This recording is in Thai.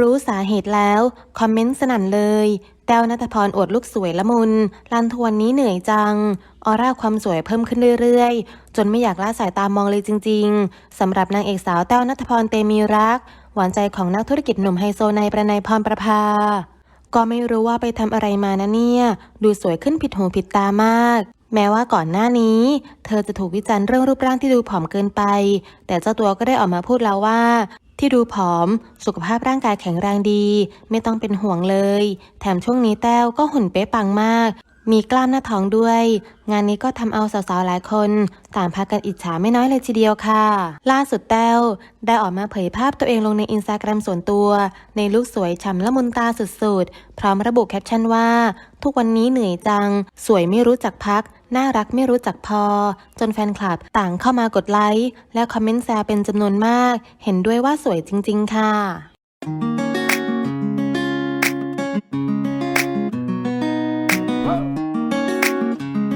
รู้สาเหตุแล้ว คอมเมนต์สนั่นเลยแต้วนัทพรอวดลูกสวยละมุนลันทวนนี้เหนื่อยจัง ออร่าความสวยเพิ่มขึ้นเรื่อยๆ จนไม่อยากละสายตามองเลยจริง ๆสำหรับนางเอกสาวแต้วนัทพรเตมีรัก หวานใจของนักธุรกิจหนุ่มไฮโซนายประนายพรประภา ก็ไม่รู้ว่าไปทำอะไรมานะเนี่ย ดูสวยขึ้นผิดหูผิดตามากแม้ว่าก่อนหน้านี้ เธอจะถูกวิจารณ์เรื่องรูปร่างที่ดูผอมเกินไป แต่เจ้าตัวก็ได้ออกมาพูดแล้วว่า ที่ดูผอม สุขภาพร่างกายแข็งแรงดี ไม่ต้องเป็นห่วงเลย แถมช่วงนี้แต้วก็หุ่นเป๊ะปังมาก มีกล้ามหน้าท้องด้วย งานนี้ก็ทำเอาสาวๆหลายคนต่างพากันอิจฉาไม่น้อยเลยทีเดียวค่ะ ล่าสุดแต้วได้ออกมาเผยภาพตัวเองลงในอินสตาแกรมส่วนตัว ในลุคสวยฉ่ำละมุนตาสุดๆ พร้อมระบุแคปชั่นว่า ทุกวันนี้เหนื่อยจัง สวยไม่รู้จักพัก น่ารักไม่รู้จักพอ จนแฟนคลับต่างเข้ามากดไลค์และคอมเมนต์แซวเป็นจำนวนมาก เห็นด้วยว่าสวยจริง ๆ ค่ะ